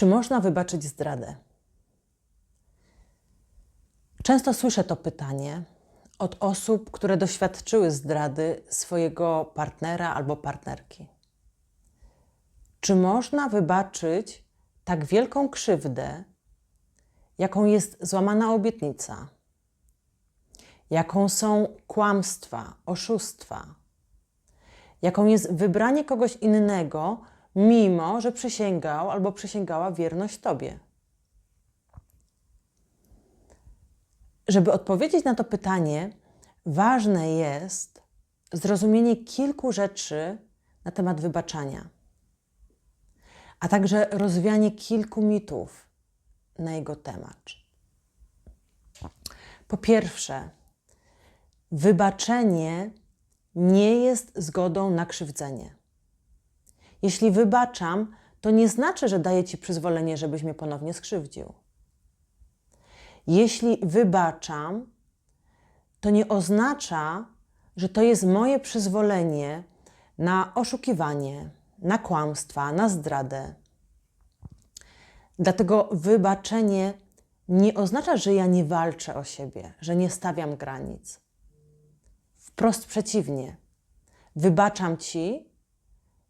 Czy można wybaczyć zdradę? Często słyszę to pytanie od osób, które doświadczyły zdrady swojego partnera albo partnerki. Czy można wybaczyć tak wielką krzywdę, jaką jest złamana obietnica, jaką są kłamstwa, oszustwa, jaką jest wybranie kogoś innego, mimo że przysięgał albo przysięgała wierność Tobie? Żeby odpowiedzieć na to pytanie, ważne jest zrozumienie kilku rzeczy na temat wybaczania, a także rozwianie kilku mitów na jego temat. Po pierwsze, wybaczenie nie jest zgodą na krzywdzenie. Jeśli wybaczam, to nie znaczy, że daję Ci przyzwolenie, żebyś mnie ponownie skrzywdził. Jeśli wybaczam, to nie oznacza, że to jest moje przyzwolenie na oszukiwanie, na kłamstwa, na zdradę. Dlatego wybaczenie nie oznacza, że ja nie walczę o siebie, że nie stawiam granic. Wprost przeciwnie. Wybaczam ci,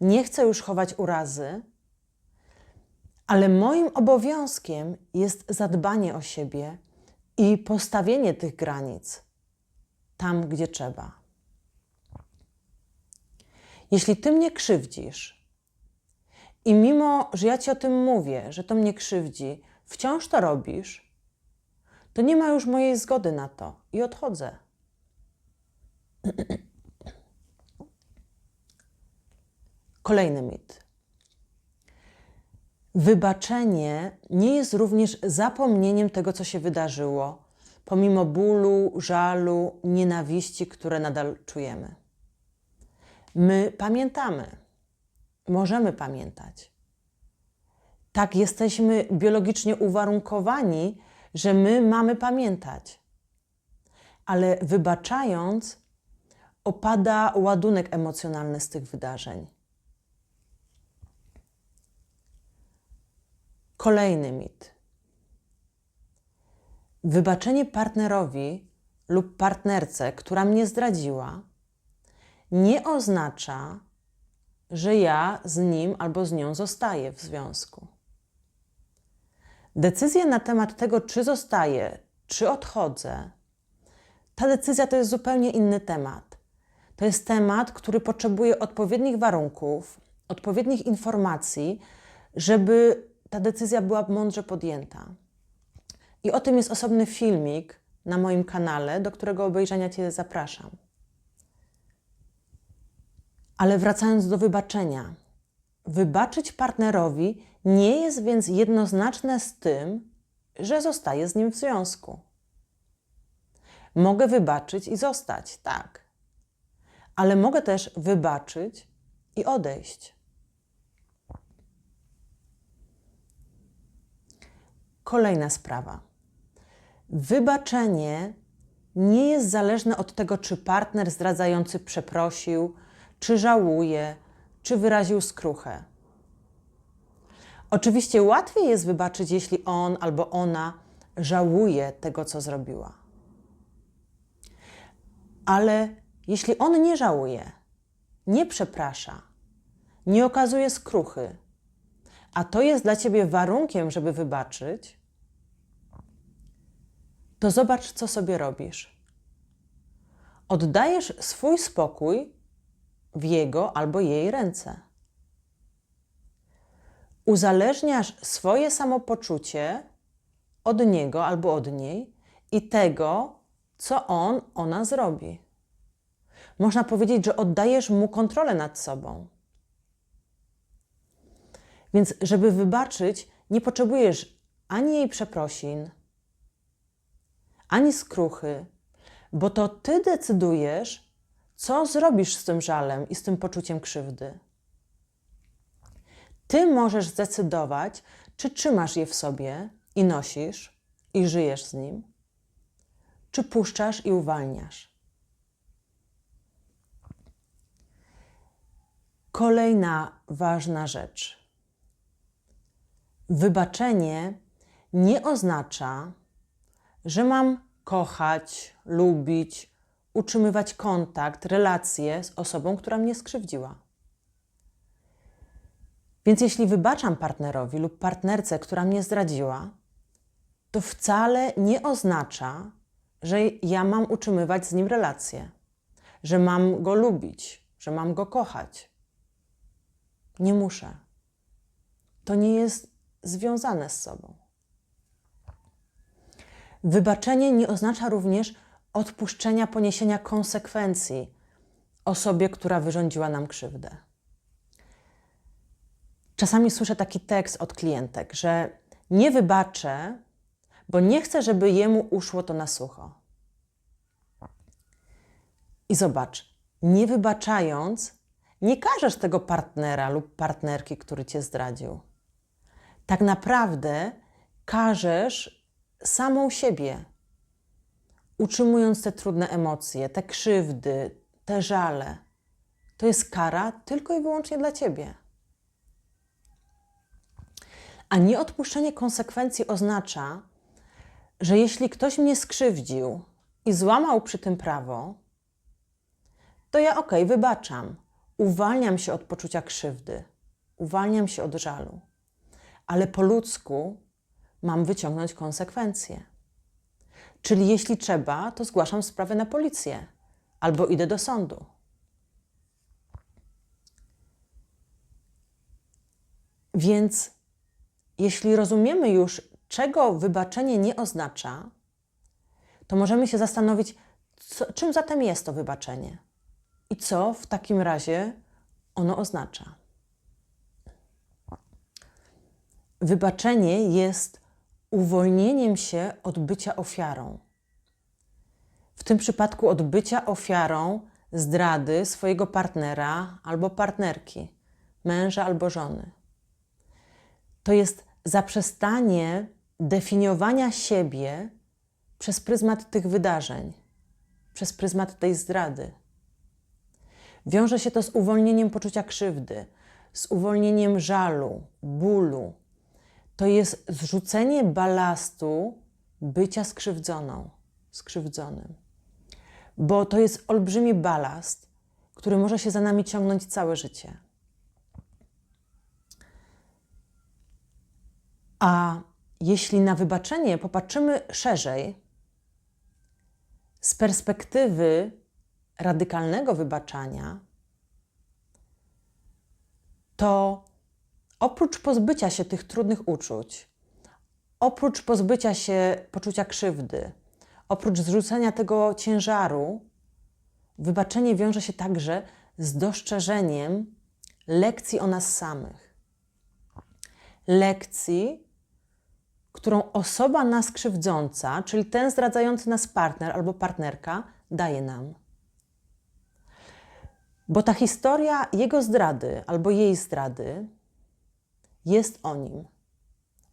nie chcę już chować urazy, ale moim obowiązkiem jest zadbanie o siebie i postawienie tych granic tam, gdzie trzeba. Jeśli ty mnie krzywdzisz i mimo, że ja ci o tym mówię, że to mnie krzywdzi, wciąż to robisz, to nie ma już mojej zgody na to i odchodzę. Kolejny mit. Wybaczenie nie jest również zapomnieniem tego, co się wydarzyło, pomimo bólu, żalu, nienawiści, które nadal czujemy. My pamiętamy, możemy pamiętać. Tak, jesteśmy biologicznie uwarunkowani, że my mamy pamiętać. Ale wybaczając, opada ładunek emocjonalny z tych wydarzeń. Kolejny mit. Wybaczenie partnerowi lub partnerce, która mnie zdradziła, nie oznacza, że ja z nim albo z nią zostaję w związku. Decyzja na temat tego, czy zostaję, czy odchodzę, ta decyzja to jest zupełnie inny temat. To jest temat, który potrzebuje odpowiednich warunków, odpowiednich informacji, żeby ta decyzja była mądrze podjęta. I o tym jest osobny filmik na moim kanale, do którego obejrzenia Cię zapraszam. Ale wracając do wybaczenia. Wybaczyć partnerowi nie jest więc jednoznaczne z tym, że zostaje z nim w związku. Mogę wybaczyć i zostać, tak. Ale mogę też wybaczyć i odejść. Kolejna sprawa. Wybaczenie nie jest zależne od tego, czy partner zdradzający przeprosił, czy żałuje, czy wyraził skruchę. Oczywiście łatwiej jest wybaczyć, jeśli on albo ona żałuje tego, co zrobiła. Ale jeśli on nie żałuje, nie przeprasza, nie okazuje skruchy, a to jest dla ciebie warunkiem, żeby wybaczyć, to zobacz, co sobie robisz. Oddajesz swój spokój w jego albo jej ręce. Uzależniasz swoje samopoczucie od niego albo od niej i tego, co on, ona zrobi. Można powiedzieć, że oddajesz mu kontrolę nad sobą. Więc, żeby wybaczyć, nie potrzebujesz ani jej przeprosin, ani skruchy, bo to ty decydujesz, co zrobisz z tym żalem i z tym poczuciem krzywdy. Ty możesz zdecydować, czy trzymasz je w sobie i nosisz i żyjesz z nim, czy puszczasz i uwalniasz. Kolejna ważna rzecz. Wybaczenie nie oznacza, że mam kochać, lubić, utrzymywać kontakt, relacje z osobą, która mnie skrzywdziła. Więc jeśli wybaczam partnerowi lub partnerce, która mnie zdradziła, to wcale nie oznacza, że ja mam utrzymywać z nim relacje, że mam go lubić, że mam go kochać. Nie muszę. To nie jest związane z sobą. Wybaczenie nie oznacza również odpuszczenia poniesienia konsekwencji osobie, która wyrządziła nam krzywdę. Czasami słyszę taki tekst od klientek, że nie wybaczę, bo nie chcę, żeby jemu uszło to na sucho. I zobacz, nie wybaczając, nie każesz tego partnera lub partnerki, który cię zdradził. Tak naprawdę każesz samą siebie, utrzymując te trudne emocje, te krzywdy, te żale. To jest kara tylko i wyłącznie dla ciebie. A nieodpuszczenie konsekwencji oznacza, że jeśli ktoś mnie skrzywdził i złamał przy tym prawo, to ja okej, okay, wybaczam. Uwalniam się od poczucia krzywdy, uwalniam się od żalu, ale po ludzku mam wyciągnąć konsekwencje. Czyli jeśli trzeba, to zgłaszam sprawę na policję albo idę do sądu. Więc jeśli rozumiemy już, czego wybaczenie nie oznacza, to możemy się zastanowić, co, czym zatem jest to wybaczenie i co w takim razie ono oznacza. Wybaczenie jest uwolnieniem się od bycia ofiarą. W tym przypadku od bycia ofiarą zdrady swojego partnera albo partnerki, męża albo żony. To jest zaprzestanie definiowania siebie przez pryzmat tych wydarzeń, przez pryzmat tej zdrady. Wiąże się to z uwolnieniem poczucia krzywdy, z uwolnieniem żalu, bólu. To jest zrzucenie balastu bycia skrzywdzoną, skrzywdzonym. Bo to jest olbrzymi balast, który może się za nami ciągnąć całe życie. A jeśli na wybaczenie popatrzymy szerzej, z perspektywy radykalnego wybaczania, to oprócz pozbycia się tych trudnych uczuć, oprócz pozbycia się poczucia krzywdy, oprócz zrzucenia tego ciężaru, wybaczenie wiąże się także z dostrzeżeniem lekcji o nas samych. Lekcji, którą osoba nas krzywdząca, czyli ten zdradzający nas partner albo partnerka, daje nam. Bo ta historia jego zdrady albo jej zdrady jest o nim,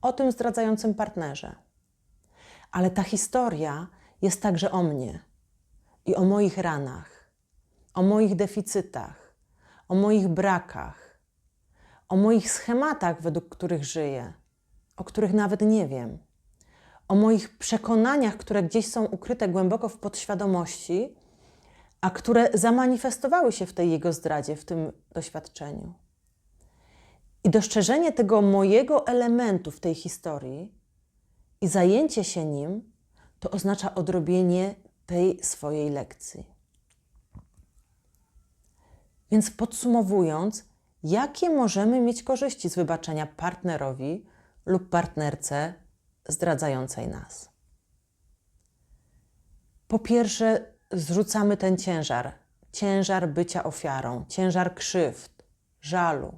o tym zdradzającym partnerze. Ale ta historia jest także o mnie i o moich ranach, o moich deficytach, o moich brakach, o moich schematach, według których żyję o których nawet nie wiem, o moich przekonaniach, które gdzieś są ukryte głęboko w podświadomości, a które zamanifestowały się w tej jego zdradzie, w tym doświadczeniu. I dostrzeżenie tego mojego elementu w tej historii i zajęcie się nim, to oznacza odrobienie tej swojej lekcji. Więc podsumowując, jakie możemy mieć korzyści z wybaczenia partnerowi lub partnerce zdradzającej nas. Po pierwsze, zrzucamy ten ciężar, ciężar bycia ofiarą, ciężar krzywd, żalu.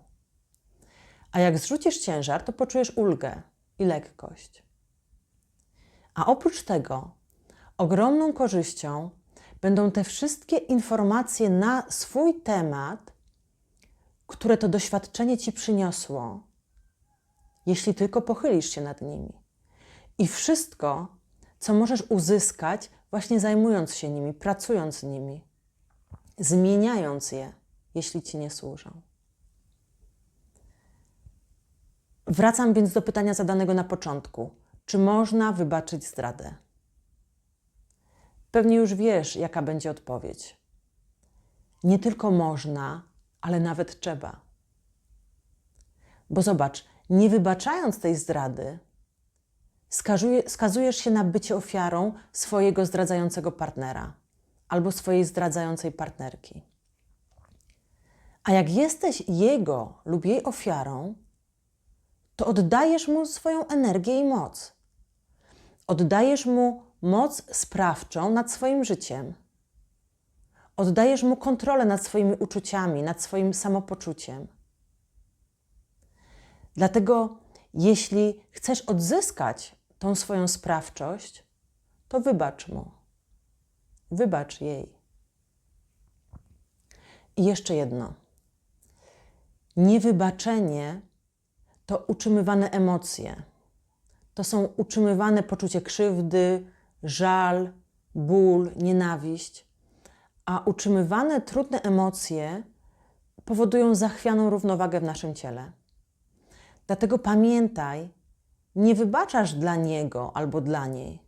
A jak zrzucisz ciężar, to poczujesz ulgę i lekkość. A oprócz tego, ogromną korzyścią będą te wszystkie informacje na swój temat, które to doświadczenie ci przyniosło, jeśli tylko pochylisz się nad nimi. I wszystko, co możesz uzyskać, właśnie zajmując się nimi, pracując nimi, zmieniając je, jeśli ci nie służą. Wracam więc do pytania zadanego na początku: czy można wybaczyć zdradę? Pewnie już wiesz, jaka będzie odpowiedź. Nie tylko można, ale nawet trzeba. Bo zobacz, nie wybaczając tej zdrady, skazuje, skazujesz się na bycie ofiarą swojego zdradzającego partnera albo swojej zdradzającej partnerki. A jak jesteś jego lub jej ofiarą, to oddajesz mu swoją energię i moc. Oddajesz mu moc sprawczą nad swoim życiem. Oddajesz mu kontrolę nad swoimi uczuciami, nad swoim samopoczuciem. Dlatego, jeśli chcesz odzyskać tą swoją sprawczość, to wybacz mu. Wybacz jej. I jeszcze jedno. Niewybaczenie to utrzymywane emocje. To są utrzymywane poczucie krzywdy, żal, ból, nienawiść. A utrzymywane trudne emocje powodują zachwianą równowagę w naszym ciele. Dlatego pamiętaj, nie wybaczasz dla niego albo dla niej.